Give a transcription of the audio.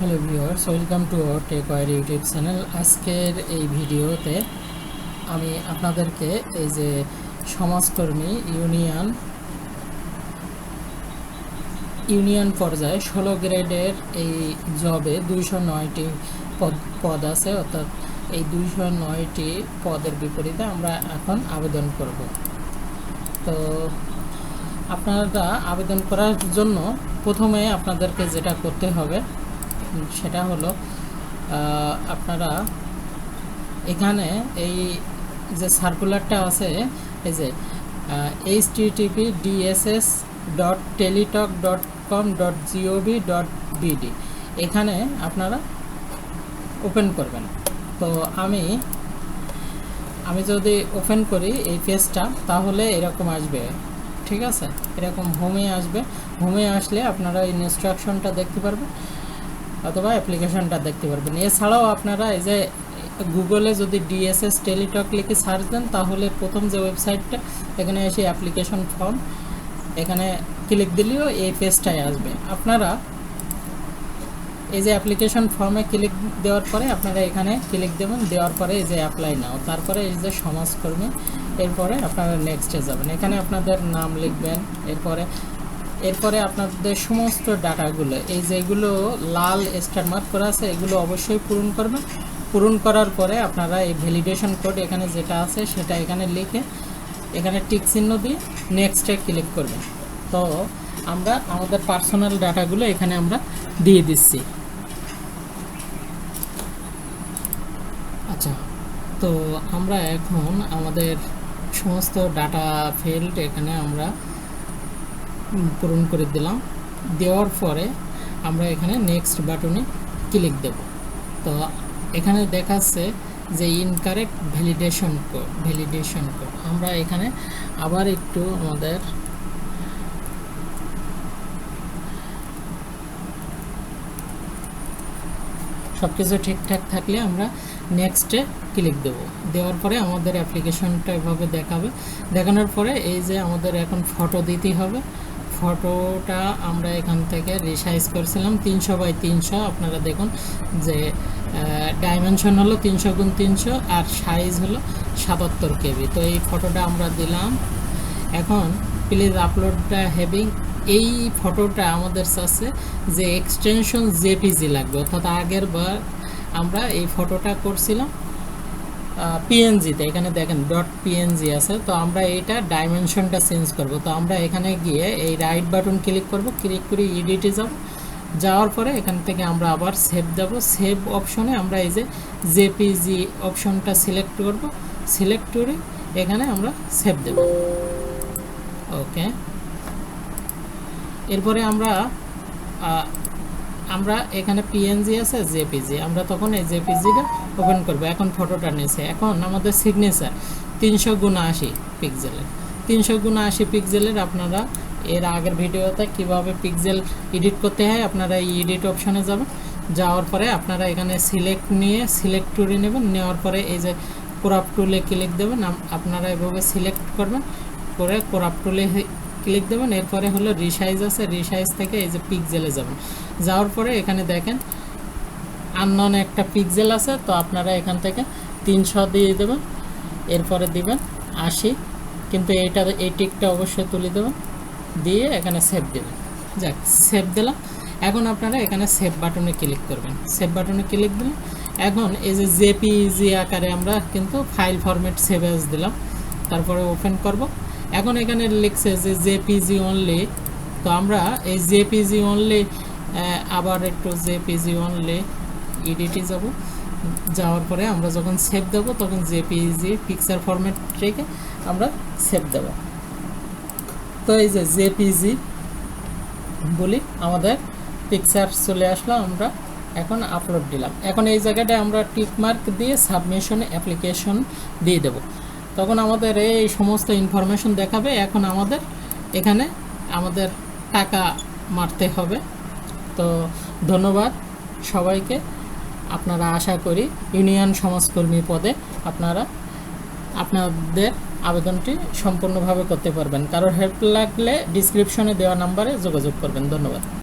Hello viewers, welcome to our tech war YouTube channel. আজকের এই ভিডিওতে আমি আপনাদেরকে এই যে সমাজকর্মী ইউনিয়ন ইউনিয়ন পর্যায়ে ষোলো গ্রেডের এই জবে দুইশো নয়টি পদ পদ আছে, অর্থাৎ এই দুইশো নয়টি পদের বিপরীতে আমরা এখন আবেদন করব। তো আপনারা আবেদন করার জন্য প্রথমে আপনাদেরকে যেটা করতে হবে সেটা হলো আপনারা এখানে এই যে সার্কুলারটা আছে, এই যে H TTP DSS dot Teletalk dot com dot GOV dot BD এখানে আপনারা ওপেন করবেন। তো আমি আমি যদি ওপেন করি এই পেজটা তাহলে এরকম আসবে, ঠিক আছে? এরকম হোমে আসবে। হোমে আসলে আপনারা ইনস্ট্রাকশনটা দেখতে পারবেন। অথবা অ্যাপ্লিকেশনটা দেখতে পারবেন। এছাড়াও আপনারা এই যে গুগলে যদি ডিএসএস টেলিটক লিখে সার্চ দেন, তাহলে প্রথম যে ওয়েবসাইটটা এখানে এসে অ্যাপ্লিকেশন ফর্ম এখানে ক্লিক দিলেও এই পেজটাই আসবে। আপনারা এই যে অ্যাপ্লিকেশন ফর্মে ক্লিক দেওয়ার পরে আপনারা এখানে ক্লিক দেবেন, দেওয়ার পরে এই যে অ্যাপ্লাই নাও তারপরে এই যে সমাজকর্মী, এরপরে আপনারা নেক্সটে যাবেন। এখানে আপনাদের নাম লিখবেন, এরপরে এরপরে আপনাদের সমস্ত ডাটাগুলো, এই যেগুলো লাল স্টার মার্ক করা আছে, এগুলো অবশ্যই পূরণ করবেন। পূরণ করার পরে আপনারা এই ভ্যালিডেশন কোড এখানে যেটা আছে সেটা এখানে লিখে এখানে টিক চিহ্ন দিয়ে নেক্সটে ক্লিক করবেন। তো আমরা আমাদের পার্সোনাল ডাটাগুলো এখানে আমরা দিয়ে দিচ্ছি। আচ্ছা তো আমরা এখন আমাদের সমস্ত ডাটা ফিল্ড এখানে আমরা পূরণ করে দিলাম। দেওয়ার পরে আমরা এখানে নেক্সট বাটনে ক্লিক দেব। তো এখানে দেখাচ্ছে যে incorrect validation code validation code আমরা এখানে আবার একটু আমাদের সব কিছু ঠিকঠাক থাকলে আমরা নেক্সটে ক্লিক দেব। দেওয়ার পরে আমাদের অ্যাপ্লিকেশনটা এভাবে দেখাবে। দেখানোর পরে এই যে আমাদের এখন ফটো দিতে হবে। ফটোটা আমরা এখান থেকে রিসাইজ করছিলাম, তিনশো বাই তিনশো। আপনারা দেখুন যে ডাইমেনশন হলো তিনশো গুণ তিনশো আর সাইজ হলো সাতাত্তর কেবি। তো এই ফটোটা আমরা দিলাম। এখন প্লিজ আপলোডটা হ্যাভিং এই ফটোটা আমাদের কাছে যে এক্সটেনশন জেপিজি লাগবে, অর্থাৎ আগের বার আমরা এই ফটোটা করছিলাম। পিএনজিতে এখানে দেখেন ডট পিএনজি আছে, তো আমরা এটা ডাইমেনশনটা চেঞ্জ করব। তো আমরা এখানে গিয়ে এই রাইট বাটন ক্লিক করব ক্লিক করে এডিটে যাব। যাওয়ার পরে এখান থেকে আমরা আবার সেভ যাব সেভ অপশনে আমরা এই যে জেপিজি অপশনটা সিলেক্ট করব। সিলেক্ট করে এখানে আমরা সেভ দেব। ওকে এরপরে আমরা আমরা এখানে পিএনজি আছে জেপিজি আমরা তখন এই জেপিজিটা ওপেন করব। এখন ফটোটা নিয়েছে। এখন আমাদের সিগনেচার তিনশো গুণা আশি পিক্সেলের তিনশো গুণা আশি পিক্সেলের আপনারা এর আগের ভিডিওতে কীভাবে পিক্সেল এডিট করতে হয়, আপনারা এই এডিট অপশনে যাবেন। যাওয়ার পরে আপনারা এখানে সিলেক্ট নিয়ে সিলেক্ট করে নেবেন। নেওয়ার পরে এই যে ক্রপ টুলে ক্লিক দেবেন। আপনারা এভাবে সিলেক্ট করবেন। করে ক্রপ টুলে ক্লিক দেবেন, এরপরে হলো রিসাইজ আছে রিসাইজ থেকে এই যে পিকজেলে যাবেন। যাওয়ার পরে এখানে দেখেন আননন একটা পিকজেল আছে, তো আপনারা এখান থেকে তিনশো দিয়ে দেবেন, এরপরে দিবেন আশি, কিন্তু এইটা, এই টিকটা অবশ্যই তুলে দেবেন, দিয়ে এখানে সেভ দেবেন। যাক সেভ দিলাম। এখন আপনারা এখানে সেভ বাটনে ক্লিক করবেন। সেভ বাটনে ক্লিক দিলাম। এখন এই যে জেপিজি আকারে আমরা কিন্তু ফাইল ফরম্যাট সেভ এস দিলাম। তারপরে ওপেন করব। এখন এখানে লিখছে যে জেপিজি অনলি তো আমরা এই জেপিজি অনলি আবার একটু জেপিজি অনলি এডিটে যাব। যাওয়ার পরে আমরা যখন সেভ দেবো, তখন জেপিজি পিকচার ফরম্যাট রেখে আমরা সেভ দেবো। তো এই যে জেপিজি বলি, আমাদের পিকচার চলে আসলো, আমরা এখন আপলোড দিলাম। এখন এই জায়গাটায় আমরা টিক মার্ক দিয়ে সাবমিশন অ্যাপ্লিকেশন দিয়ে দেব। তখন আমাদের এই সমস্ত ইনফরমেশন দেখাবে, এখন আমাদের এখানে আমাদের টাকা মারতে হবে। তো ধন্যবাদ সবাইকে। আপনারা আশা করি ইউনিয়ন সমাজকর্মী পদে আপনারা আপনাদের আবেদনটি সম্পূর্ণভাবে করতে পারবেন। কারোর হেল্প লাগলে ডিসক্রিপশনে দেওয়া নাম্বারে যোগাযোগ করবেন। ধন্যবাদ।